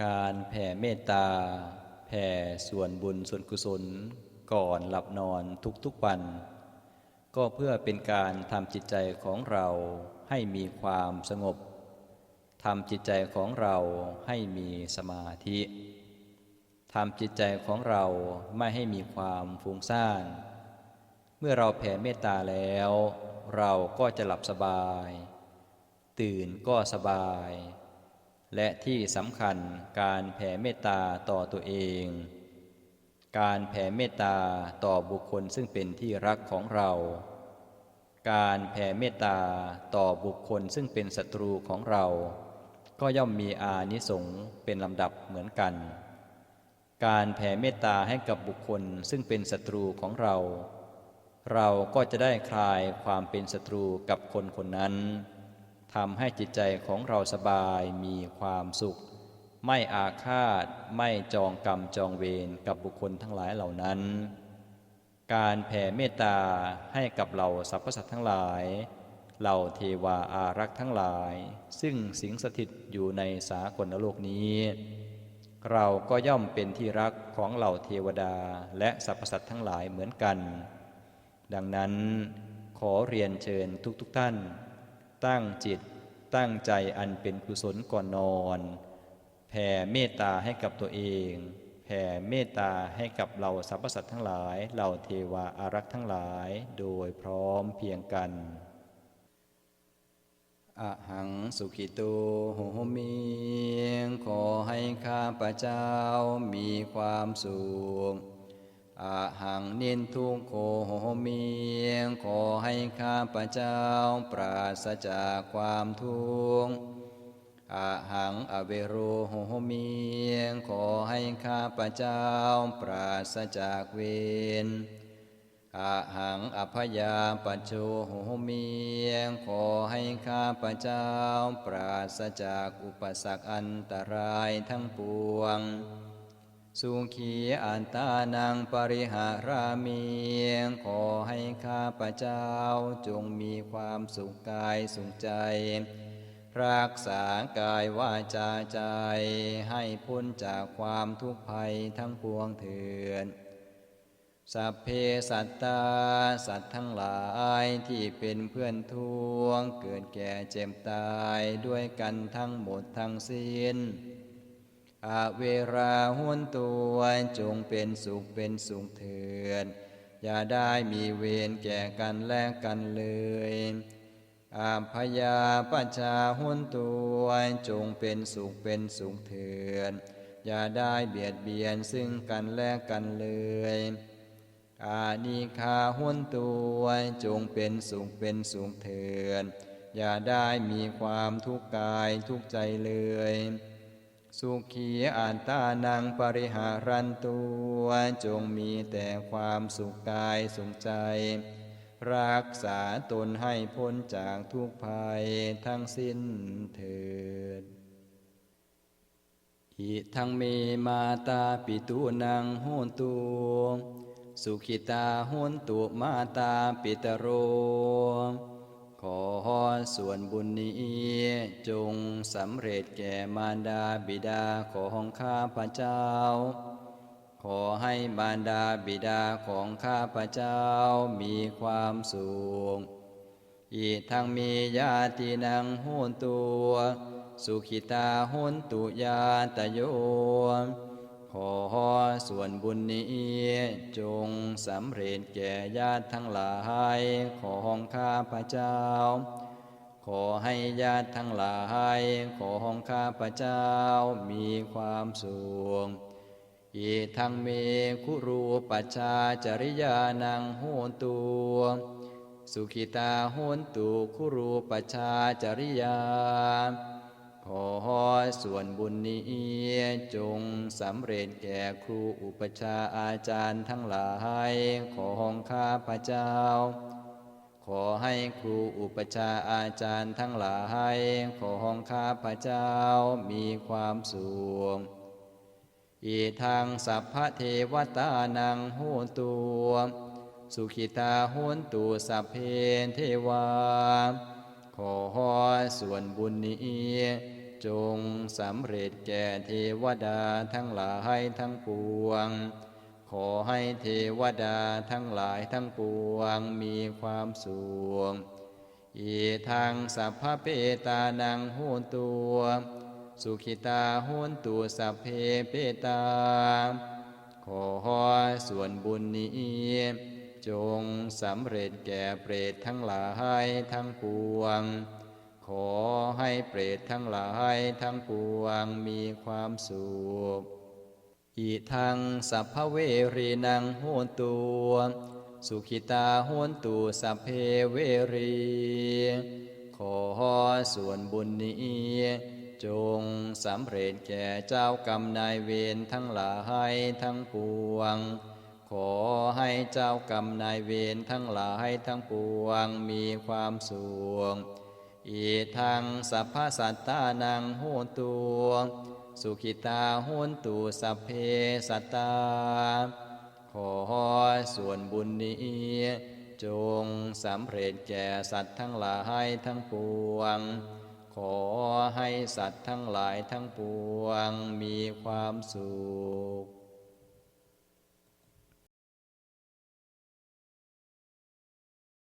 การแผ่เมตตา แผ่ส่วนบุญส่วนกุศล ก่อนหลับนอนทุกๆวัน ก็เพื่อเป็นการทำจิตใจของเราให้มีความสงบทำจิตใจของเราให้มีสมาธิทำจิตใจของเราไม่ให้มีความฟุ้งซ่าน เมื่อเราแผ่เมตตาแล้ว เราก็จะหลับสบาย ตื่นก็สบาย และที่สำคัญการแผ่เมตตาต่อตัวเอง การแผ่เมตตาต่อบุคคลซึ่งเป็นที่รักของเรา การแผ่เมตตาต่อบุคคลซึ่งเป็นศัตรูของเรา ก็ย่อมมีอานิสงส์เป็นลำดับเหมือนกัน การแผ่เมตตาให้กับบุคคลซึ่งเป็นศัตรูของเรา เราก็จะได้คลายความเป็นศัตรูกับคนคนนั้น ทำให้จิตใจของเราสบายมีความสุข ไม่อาฆาต ไม่จองกรรมจองเวรกับบุคคลทั้งหลายเหล่านั้น การแผ่เมตตาให้กับเราสรรพสัตว์ทั้งหลายเหล่าเทวาอารักษ์ทั้งหลาย ซึ่งสิงสถิตอยู่ในสากลโลกนี้ เราก็ย่อมเป็นที่รักของเหล่าเทวดาและสรรพสัตว์ทั้งหลายเหมือนกัน ดังนั้นขอเรียนเชิญทุกๆทท่าน ตั้งจิตตั้งใจอันเป็นกุศลก่อนนอน แผ่เมตตาให้กับตัวเอง แผ่เมตตาให้กับเราสรรพสัตว์ทั้งหลาย เหล่าเทวาอารักษ์ทั้งหลาย โดยพร้อมเพียงกันอะหังสุขิตโหมิงขอให้ข้าพเจ้ามีความสุข อะหังนินทุโขโหมิงขอให้ข้าพเจ้าปราศจากความทุกข์อะหังอเวโรโหมิงขอให้ข้าพเจ้าปราศจากเวรอาหังอภยาปัจโจโหมีขอให้ข้าพเจ้าปราศจากอุปสรรคอันตรายทั้งปวง สุขีอันตานังปริหารามีขอให้ข้าพเจ้าจงมีความสุขกายสุขใจ รักษากายวาจาใจ ให้พ้นจากความทุกข์ภัยทั้งปวงเถิดสัพเพสัตตา สัตว์ทั้งหลายที่เป็นเพื่อนทวง เกิดแก่เจ็บตายด้วยกันทั้งหมดทั้งสิ้น อาเวราหุนตัวจงเป็นสุขเป็นสุขเถิดอย่าได้มีเวรแก่กันและกันเลยอาพยาปชาหุนตัวจงเป็นสุขเป็นสุขเถิดอย่าได้เบียดเบียนซึ่งกันและกันเลยอานิคาหุนตัวจงเป็นสุขเป็นสุขเถิดอย่าได้มีความทุกข์กายทุกข์ใจเลย สุขีอันตานังปริหารันตัวจงมีแต่ความสุขกายสุขใจ รักษาตนให้พ้นจากทุกภัยทั้งสิ้นเถิดอิทังเมมาตาปิตุนังโหนตุสุขิตาโหนตุมาตาปิตโร ขอส่วนบุญนี้จงสำเร็จแก่มารดาบิดาของข้าพเจ้า ขอให้มารดาบิดาของข้าพเจ้ามีความสุขอีกทั้งมีญาตินางโหนตัว สุขิตาโหนตุยาตโย ขอส่วนบุญนี้ จงสำเร็จแก่ญาติทั้งหลายของข้าพเจ้า ขอให้ญาติทั้งหลายของข้าพเจ้ามีความสุขอีทั้งเมคุรูปัชาจริยานังโหนตัวสุขิตาโหนตุคุรูปชชาจริยา ขอส่วนบุญนี้จงสำเร็จแก่ครูอุปชาอาจารย์ทั้งหลายของข้าพเจ้า ขอให้ครูอุปชาอาจารย์ทั้งหลายของข้าพเจ้ามีความสุขอีทางสัพพเทวตานังโหนตัว สุขิตาโหนตุสัพเพเทวา ขอส่วนบุญนี้จงสำเร็จแก่เทวดาทั้งหลายทั้งปวง ขอให้เทวดาทั้งหลายทั้งปวงมีความสุขอีทางสัพพเปตานังโหนตัว สุขิตาโหนตุสัพเพเปตา ขอส่วนบุญนี้ จงสำเร็จแก่เปรตทั้งหลายทั้งปวง ขอให้เปรตทั้งหลายทั้งปวงมีความสุขอีทังสัพพเวรีนังโหนตุสุขิตาโหนตุสัพเพเวรี ขอส่วนบุญนี้จงสำเร็จแก่เจ้ากรรมนายเวรทั้งหลายทั้งปวง ขอให้เจ้ากรรมนายเวรทั้งหลายทั้งปวงมีความสุขอีทังสัพพสัตตานังโหนตุสุขิตาโหนตุสัพเพสัตตา ขอส่วนบุญนี้ จงสำเร็จแก่สัตว์ทั้งหลายทั้งปวง ขอให้สัตว์ทั้งหลายทั้งปวงมีความสุข